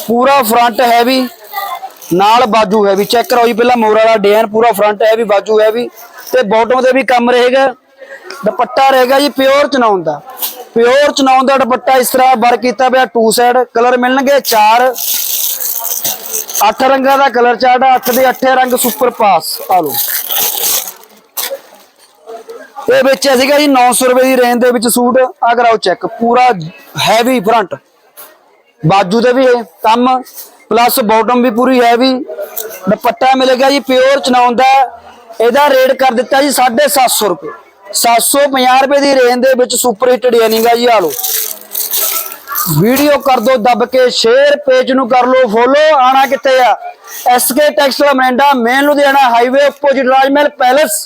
[SPEAKER 2] ਪੂਰਾ ਫਰੰਟ ਹੈਵੀ ਨਾਲ ਬਾਜੂ ਹੈ ਵੀ ਚੈੱਕ ਕਰੋ ਜੀ, ਪਹਿਲਾਂ ਮੋਹਰਾਂ ਵਾਲਾ ਡਿਜ਼ਾਈਨ ਪੂਰਾ ਫਰੰਟ ਹੈਵੀ ਬਾਜੂ ਹੈਵੀ। ਤੇ ਬਾਟਮ ਤੇ ਵੀ ਕੰਮ ਰਹੇਗਾ। ਦੁਪੱਟਾ ਰਹੇਗਾ ਜੀ ਪਿਓਰ ਚਨਾਉਣ ਦਾ। ਪਿਓਰ ਚਨਾਉਣ ਦਾ ਦੁਪੱਟਾ ਇਸ ਤਰ੍ਹਾਂ ਵਰਕ ਕੀਤਾ ਪਿਆ ਟੂ ਸਾਈਡ ਕਲਰ ਮਿਲਣਗੇ ਚਾਰ। ਅੱਠ ਰੰਗਾਂ ਦਾ ਕਲਰ ਚਾਰਟ ਅੱਠ ਦੇ ਅੱਠੇ ਰੰਗ ਸੁਪਰ ਪਾਸ ਆ ਲਓ। ਇਹ ਵੇਚਿਆ ਸੀਗਾ ਜੀ 900 ਰੁਪਏ ਦੀ ਰੇਂਜ ਦੇ ਵਿੱਚ ਸੂਟ। ਆ ਕਰਾਓ ਚੈੱਕ ਪੂਰਾ ਹੈਵੀ ਫਰੰਟ ਬਾਜੂ ਤੇ ਵੀ ਇਹ ਕੰਮ। ਪਲੱਸ ਬਾਟਮ ਵੀ ਪੂਰੀ ਹੈਵੀ ਦੁਪੱਟਾ ਮਿਲੇਗਾ ਜੀ ਪਿਓਰ ਚਨਾਉਣ ਦਾ ਇਹਦਾ ਰੇਟ ਕਰ ਦਿੱਤਾ ਜੀ 750 ਰੁਪਏ। 750 ਰੁਪਏ ਦੀ ਰੇਂਜ ਦੇ ਵਿੱਚ ਸੁਪਰ ਹਿੱਟ ਡਿਜ਼ਾਈਨਿੰਗ ਆ ਜੀ, ਆ ਲਓ। ਵੀਡੀਓ ਕਰ ਦੋ, ਦੱਬ ਕੇ ਸ਼ੇਅਰ ਪੇਜ ਨੂੰ ਕਰ ਲਓ ਫੋਲੋ ਆਣਾ ਕਿੱਥੇ ਆ? SK textile Morinda main Ludhiana highway opposite Rajmahal palace